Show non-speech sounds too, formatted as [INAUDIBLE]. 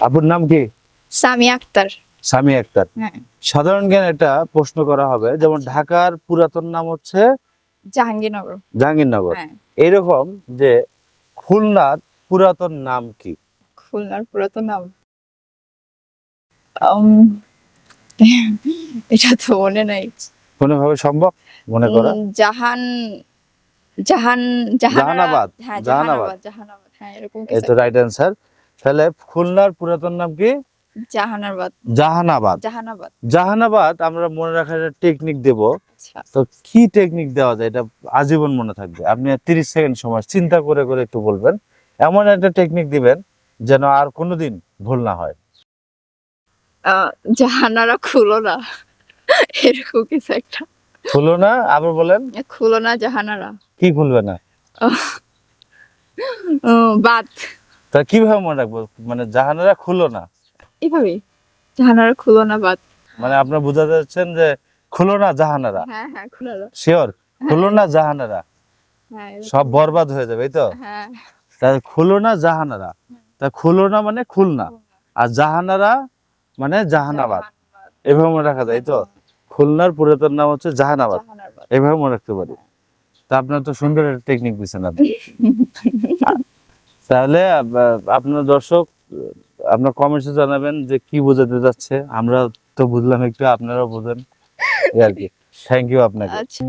আপুর নাম কি? সামি আক্তার। সামি আক্তার। হ্যাঁ। সাধারণ জ্ঞান এটা প্রশ্ন করা হবে যেমন ঢাকার পুরাতন নাম হচ্ছে জাহাঙ্গীরনগর। জাহাঙ্গীরনগর। হ্যাঁ। এরকম যে খুলনার পুরাতন নাম কি? খুলনার পুরাতন নাম? এটা তো মনে নাই। কোনোভাবে সম্ভব? মনে করা? জাহান জাহান জাহানাবাদ, হ্যাঁ জাহানাবাদ। জাহানাবাদ জাহানাবাদ। হ্যাঁ এরকম এই তো রাইট অ্যান্সার তাহলে খুলনার পুরাতন নাম কি? জাহানাবাদ। জাহানাবাদ। জাহানাবাদ। জাহানাবাদ আমরা মনে রাখার টেকনিক দেব। আচ্ছা। তো কি টেকনিক দেওয়া যায়? এটা আজীবন মনে থাকবে। আপনি তিরিশ সেকেন্ড সময় চিন্তা করে করে একটু বলবেন। এমন একটা টেকনিক দিবেন যেন আর কোনোদিন ভুল না হয়। জাহানারা খুলো না। এরকম কিছু একটা। খুলো না আবার বলেন। খুলো না জাহানারা। কি খুলবে না? বাদ তা কীভাবে মনে রাখব? মানে জাহানারা খুলো না। এইভাবে জাহানারা খুলো না বাদ। মানে আপনার বোঝাতে চাচ্ছেন যে খুলো না জাহানারা? হ্যাঁ হ্যাঁ খুলো না শিওর খুলো না জাহানারা। হ্যাঁ সব বরবাদ হয়ে যাবে এই তো? হ্যাঁ। তা খুলো না জাহানারা। তা খুলো না মানে খুলনা আর জাহানারা মানে জাহানাবাদ। এভাবে মনে রাখা যায় তো? খুলনার পুরাতন নাম হচ্ছে জাহানাবাদ। জাহানাবাদ। এভাবে মনে রাখতে পারি। তা আপনার তো সুন্দর একটা টেকনিক দিচ্ছেন আপনি। [LAUGHS] তাহলে আপনার দর্শক, আপনার কমেন্টসে জানাবেন যে কি বোঝাতে যাচ্ছে আমরা তো বুঝলাম একটু, আপনারাও বোঝেন। আর কি। থ্যাংক ইউ আপনাকে। আচ্ছা।